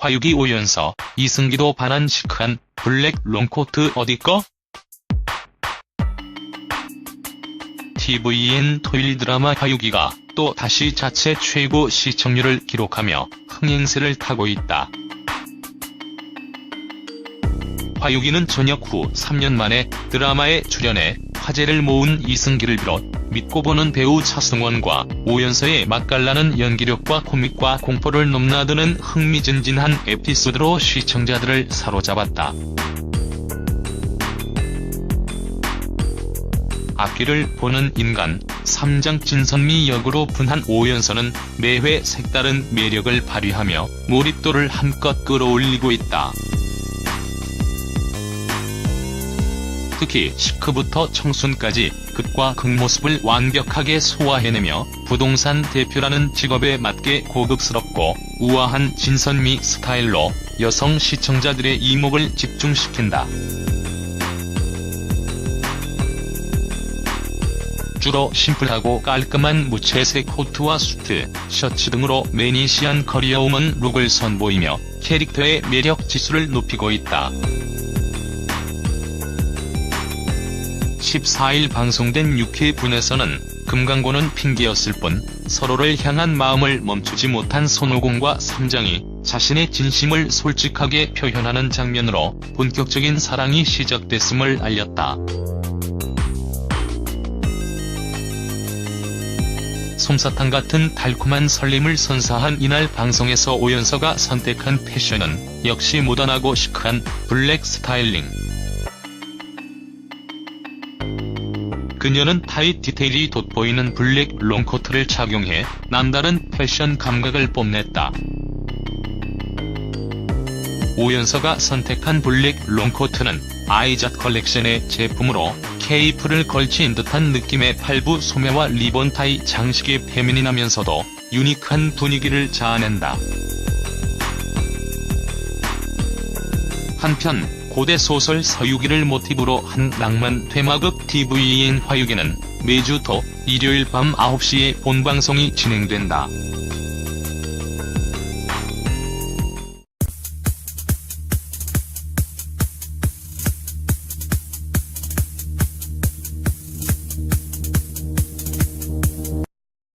화유기 오연서, 이승기도 반한 시크한 블랙 롱코트 어디꺼? TVN 토일 드라마 화유기가 또 다시 자체 최고 시청률을 기록하며 흥행세를 타고 있다. 화유기는 전역 후 3년 만에 드라마에 출연해 화제를 모은 이승기를 비롯 믿고 보는 배우 차승원과 오연서의 맛깔나는 연기력과 코믹과 공포를 넘나드는 흥미진진한 에피소드로 시청자들을 사로잡았다. 앞길을 보는 인간, 삼장 진선미 역으로 분한 오연서는 매회 색다른 매력을 발휘하며 몰입도를 한껏 끌어올리고 있다. 특히 시크부터 청순까지 극과 극모습을 완벽하게 소화해내며 부동산 대표라는 직업에 맞게 고급스럽고 우아한 진선미 스타일로 여성 시청자들의 이목을 집중시킨다. 주로 심플하고 깔끔한 무채색 코트와 수트, 셔츠 등으로 매니시한 커리어우먼 룩을 선보이며 캐릭터의 매력 지수를 높이고 있다. 14일 방송된 6회 분에서는 금강고는 핑계였을 뿐 서로를 향한 마음을 멈추지 못한 손오공과 삼장이 자신의 진심을 솔직하게 표현하는 장면으로 본격적인 사랑이 시작됐음을 알렸다. 솜사탕 같은 달콤한 설렘을 선사한 이날 방송에서 오연서가 선택한 패션은 역시 모던하고 시크한 블랙 스타일링. 그녀는 타잇 디테일이 돋보이는 블랙 롱코트를 착용해 남다른 패션 감각을 뽐냈다. 오연서가 선택한 블랙 롱코트는 아이잣 컬렉션의 제품으로 케이프를 걸친 듯한 느낌의 팔부 소매와 리본 타이 장식이 페미닌하면서도 유니크한 분위기를 자아낸다. 한편 고대 소설 서유기를 모티브로 한 낭만 테마극 TVN 화유기는 매주 토 일요일 밤 9시에 본방송이 진행된다.